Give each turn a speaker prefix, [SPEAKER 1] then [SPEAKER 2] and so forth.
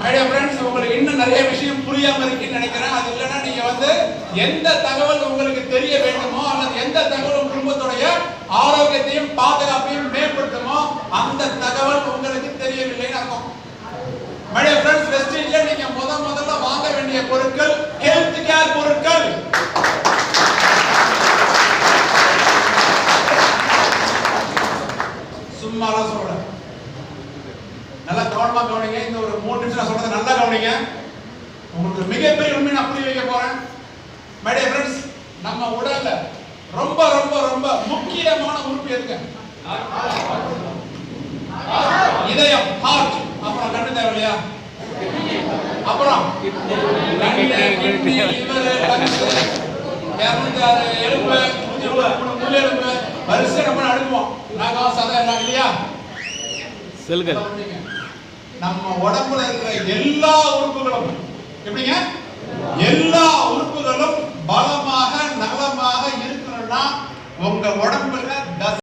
[SPEAKER 1] My dear France உங்களுக்கு இன்னும் நிறைய விஷயம் புரியாம இருக்குன்னு நினைக்கிறேன். அது இல்லைன்னா நீங்க வந்து எந்த தகவல் உங்களுக்கு தெரிய வேண்டுமோ அல்லது எந்த தகவல் உங்க குடும்பத்துடைய ஆரோக்கியத்தையும் பாதுகாப்பையும் மேம்படுத்துமோ அந்த தகவல் உங்களுக்கு தெரியவில்லைன்னு அர்த்தம். மைடிய ஃப்ரெண்ட்ஸ் வெஸ்டீஜ்ல நீங்க முத முதல்ல வாங்க வேண்டிய பொருட்கள் ஹெல்த் கேர் பொருட்கள். சும்மாலாம் சொல்றேன் நல்லா கவனமா கவனிங்க. கவனிங்க உங்களுக்கு மிகப்பெரிய உண்மை நான் புரிய வைக்க போறேன். மைடிய ஃப்ரெண்ட்ஸ் நம்ம உடல்ல ரொம்ப ரொம்ப ரொம்ப முக்கியமான உறுப்பு எதுங்க? இதயம் ஹார்ட் அப்புறம் கண்ணு தேவை இல்லையா? அப்புறம் எலும்பு முள்ளெலும்பு வரிசை நம்ம அடுக்குவோம் நாகம் சதை இல்லையா?
[SPEAKER 2] செல்கள்.
[SPEAKER 1] நம்ம உடம்புல இருக்கிற எல்லா உறுப்புகளும் எப்படிங்க? எல்லா உறுப்புகளும் பலமாக நலமாக இருக்கணும்னா உங்க உடம்புல